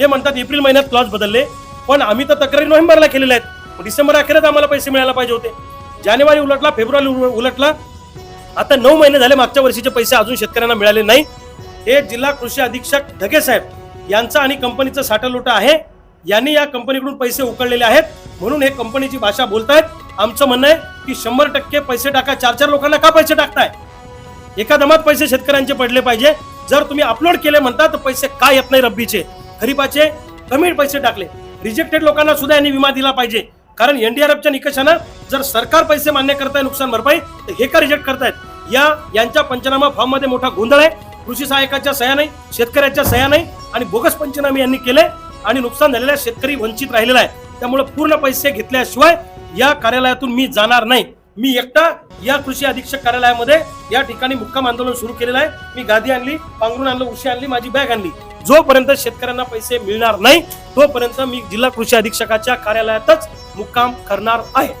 हे म्हणतात एप्रिल महिन्यात क्लॉज बदलले. पण आम्ही तर तक्रारी नोव्हेंबरला केलेल्या आहेत. डिसेंबर अखेरच आम्हाला पैसे मिळायला पाहिजे होते. जानेवारी उलटला फेब्रुवारी उलटला. आता नऊ महिने झाले मागच्या वर्षीचे पैसे अजून शेतकऱ्यांना मिळाले नाही. हे जिल्हा कृषी अधीक्षक ढगे साहेब यांचा आणि कंपनीचं साठालोटा आहे. यांनी या कंपनीकडून पैसे उकळलेले आहेत. म्हणून हे कंपनीची भाषा बोलतायत. आमचं म्हणणं आहे की शंभर टक्के पैसे टाका. चार चार लोकांना का पैसे टाकताय? एका दमात पैसे शेतकऱ्यांचे पडले पाहिजे. जर तुम्ही अपलोड केले म्हणता तर पैसे का येत नाही रब्बीचे? खरीपाचे कमी पैसे टाकले. रिजेक्टेड लोकांना सुद्धा यांनी विमा दिला पाहिजे. कारण एनडीआरएफच्या निकषानं जर सरकार पैसे मान्य करताय नुकसान भरपाई तर हे का रिजेक्ट करतायत? या यांच्या पंचनामा फॉर्ममध्ये मोठा गोंधळ आहे. कृषी सहायकाच्या सह्या नाही शेतकऱ्याच्या सह्या नाही आणि बोगस पंचनामे यांनी केले आणि नुकसान झालेल्या शेतकरी वंचित राहिलेला आहे. त्यामुळे पूर्ण पैसे घेतल्याशिवाय या कार्यालयातून मी जाणार नाही. मी एकटा या कृषी अधीक्षक कार्यालयामध्ये या ठिकाणी मुक्काम आंदोलन सुरू केलेलं आहे. मी गादी आणली पांघरून आणलं उशी आणली माझी बॅग आणली. जोपर्यंत शेतकऱ्यांना पैसे मिळणार नाही तोपर्यंत मी जिल्हा कृषी अधीक्षकाच्या कार्यालयातच मुक्काम करणार आहे.